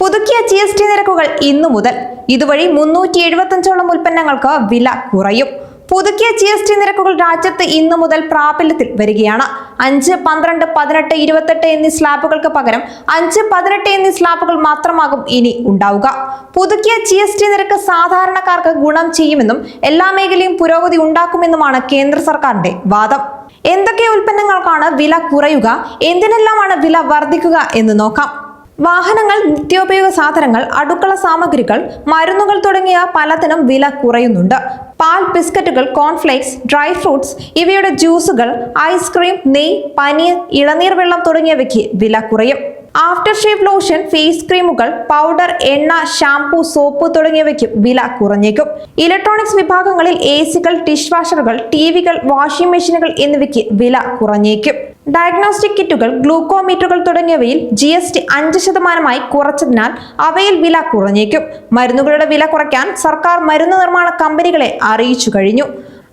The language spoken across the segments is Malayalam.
പുതുക്കിയ ജി എസ് ടി നിരക്കുകൾ ഇന്നു മുതൽ ഇതുവഴി മുന്നൂറ്റി എഴുപത്തഞ്ചോളം ഉൽപ്പന്നങ്ങൾക്ക് വില കുറയും. പുതുക്കിയ ജി എസ് ടി നിരക്കുകൾ രാജ്യത്ത് ഇന്നു മുതൽ പ്രാബല്യത്തിൽ വരികയാണ്. അഞ്ച് പന്ത്രണ്ട് പതിനെട്ട് ഇരുപത്തെട്ട് എന്നീ സ്ലാബുകൾക്ക് പകരം അഞ്ച് പതിനെട്ട് എന്നീ സ്ലാബുകൾ മാത്രമാകും ഇനി ഉണ്ടാവുക. പുതുക്കിയ ജി എസ് ടി നിരക്ക് സാധാരണക്കാർക്ക് ഗുണം ചെയ്യുമെന്നും എല്ലാ മേഖലയും പുരോഗതി ഉണ്ടാക്കുമെന്നുമാണ് കേന്ദ്ര സർക്കാരിന്റെ വാദം. എന്തൊക്കെ ഉൽപ്പന്നങ്ങൾക്കാണ് വില കുറയുക? എന്തിനെല്ലാമാണ് വില വർദ്ധിക്കുക എന്ന് നോക്കാം. വാഹനങ്ങൾ നിത്യോപയോഗ സാധനങ്ങൾ അടുക്കള സാമഗ്രികൾ മരുന്നുകൾ തുടങ്ങിയ പലതിനും വില കുറയുന്നുണ്ട്. പാൽ ബിസ്ക്കറ്റുകൾ കോൺഫ്ലേക്സ് ഡ്രൈ ഫ്രൂട്ട്സ് ഇവയുടെ ജ്യൂസുകൾ ഐസ്ക്രീം നെയ് പനീർ ഇളനീർ വെള്ളം തുടങ്ങിയവയ്ക്ക് വില കുറയും. ആഫ്റ്റർ ഷേവ് ലോഷൻ ഫേസ് ക്രീമുകൾ പൗഡർ എണ്ണ ഷാംപൂ സോപ്പ് തുടങ്ങിയവയ്ക്കും വില കുറഞ്ഞേക്കും. ഇലക്ട്രോണിക്സ് വിഭാഗങ്ങളിൽ എ സികൾ ഡിഷ് വാഷറുകൾ ടി വികൾ വാഷിംഗ് മെഷീനുകൾ എന്നിവയ്ക്ക് വില കുറഞ്ഞേക്കും. ഡയഗ്നോസ്റ്റിക് കിറ്റുകൾ ഗ്ലൂക്കോമീറ്ററുകൾ തുടങ്ങിയവയിൽ ജി എസ് ടി അഞ്ച് ശതമാനമായി കുറച്ചതിനാൽ അവയിൽ വില കുറഞ്ഞേക്കും. മരുന്നുകളുടെ വില കുറയ്ക്കാൻ സർക്കാർ മരുന്ന് നിർമ്മാണ കമ്പനികളെ അറിയിച്ചു കഴിഞ്ഞു.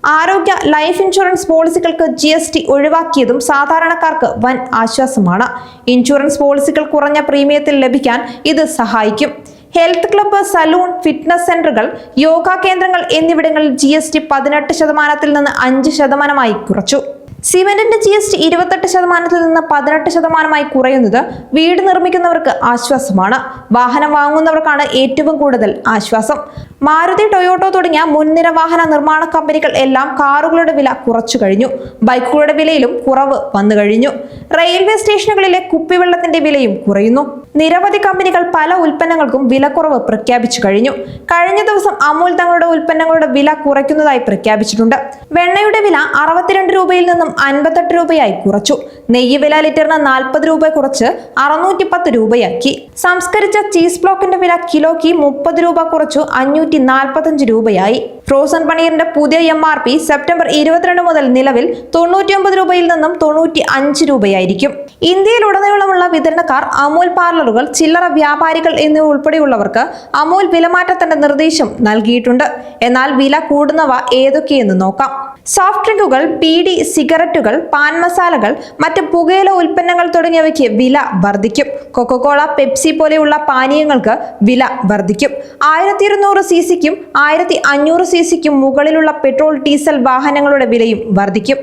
ആരോഗ്യ ലൈഫ് ഇൻഷുറൻസ് പോളിസികൾക്ക് ജി എസ് ടി ഒഴിവാക്കിയതും സാധാരണക്കാർക്ക് വൻ ആശ്വാസമാണ്. ഇൻഷുറൻസ് പോളിസികൾ കുറഞ്ഞ പ്രീമിയത്തിൽ ലഭിക്കാൻ ഇത് സഹായിക്കും. ഹെൽത്ത് ക്ലബ്ബ് സലൂൺ ഫിറ്റ്നസ് സെന്ററുകൾ യോഗ കേന്ദ്രങ്ങൾ എന്നിവിടങ്ങളിൽ ജി എസ് ടി പതിനെട്ട് ശതമാനത്തിൽ നിന്ന് അഞ്ച് ശതമാനമായി കുറച്ചു. സിമെന്റിന്റെ ജി എസ് ടി ഇരുപത്തെട്ട് ശതമാനത്തിൽ നിന്ന് പതിനെട്ട് ശതമാനമായി കുറയുന്നത് വീട് നിർമ്മിക്കുന്നവർക്ക് ആശ്വാസമാണ്. വാഹനം വാങ്ങുന്നവർക്കാണ് ഏറ്റവും കൂടുതൽ ആശ്വാസം. മാരുതി ടൊയോട്ടോ തുടങ്ങിയ മുൻനിര വാഹന നിർമ്മാണ കമ്പനികൾ എല്ലാം കാറുകളുടെ വില കുറച്ചു കഴിഞ്ഞു. ബൈക്കുകളുടെ വിലയിലും കുറവ് വന്നു കഴിഞ്ഞു. റെയിൽവേ സ്റ്റേഷനുകളിലെ കുപ്പിവെള്ളത്തിന്റെ വിലയും കുറയുന്നു. നിരവധി കമ്പനികൾ പല ഉൽപ്പന്നങ്ങൾക്കും വിലക്കുറവ് പ്രഖ്യാപിച്ചു കഴിഞ്ഞു. കഴിഞ്ഞ ദിവസം അമൂൽ തങ്ങളുടെ ഉൽപ്പന്നങ്ങളുടെ വില കുറയ്ക്കുന്നതായി പ്രഖ്യാപിച്ചിട്ടുണ്ട്. വെണ്ണയുടെ വില അറുപത്തിരണ്ട് രൂപയിൽ നിന്നും അൻപത്തെട്ട് രൂപയായി കുറച്ചു. നെയ്യ് വില ലിറ്ററിന് നാൽപ്പത് രൂപ കുറച്ച് അറുന്നൂറ്റി പത്ത് രൂപയാക്കി. സംസ്കരിച്ച ചീസ് ബ്ലോക്കിന്റെ വില കിലോയ്ക്ക് മുപ്പത് രൂപ കുറച്ചു. അഞ്ഞൂറ്റി നാൽപ്പത്തഞ്ച് രൂപയായി. ഫ്രോസൺ പനീറിന്റെ പുതിയ എം ആർ പി സെപ്റ്റംബർ ഇരുപത്തിരണ്ട് മുതൽ നിലവിൽ തൊണ്ണൂറ്റിയൊമ്പത് രൂപയിൽ നിന്നും തൊണ്ണൂറ്റി അഞ്ച് രൂപയായിരിക്കും. ഇന്ത്യയിലുടനീളമുള്ള വിതരണക്കാർ അമൂൽ പാർലറുകൾ ചില്ലറ വ്യാപാരികൾ എന്നിവ ഉൾപ്പെടെയുള്ളവർക്ക് അമൂൽ വിലമാറ്റത്തിന്റെ നിർദ്ദേശം നൽകിയിട്ടുണ്ട്. എന്നാൽ വില കൂടുന്നവ ഏതൊക്കെയെന്ന് നോക്കാം. സോഫ്റ്റ് ഡ്രിങ്കുകൾ പീഡി സിഗരറ്റുകൾ പാൻ മസാലകൾ മറ്റ് പുകയില ഉൽപ്പന്നങ്ങൾ തുടങ്ങിയവയ്ക്ക് വില വർദ്ധിക്കും. കൊക്കോകോള പെപ്സി പോലെയുള്ള പാനീയങ്ങൾക്ക് വില വർദ്ധിക്കും. ആയിരത്തി ഇരുന്നൂറ് സി സിക്കും ആയിരത്തി അഞ്ഞൂറ് സി സിക്കും മുകളിലുള്ള പെട്രോൾ ഡീസൽ വാഹനങ്ങളുടെ വിലയും വർദ്ധിക്കും.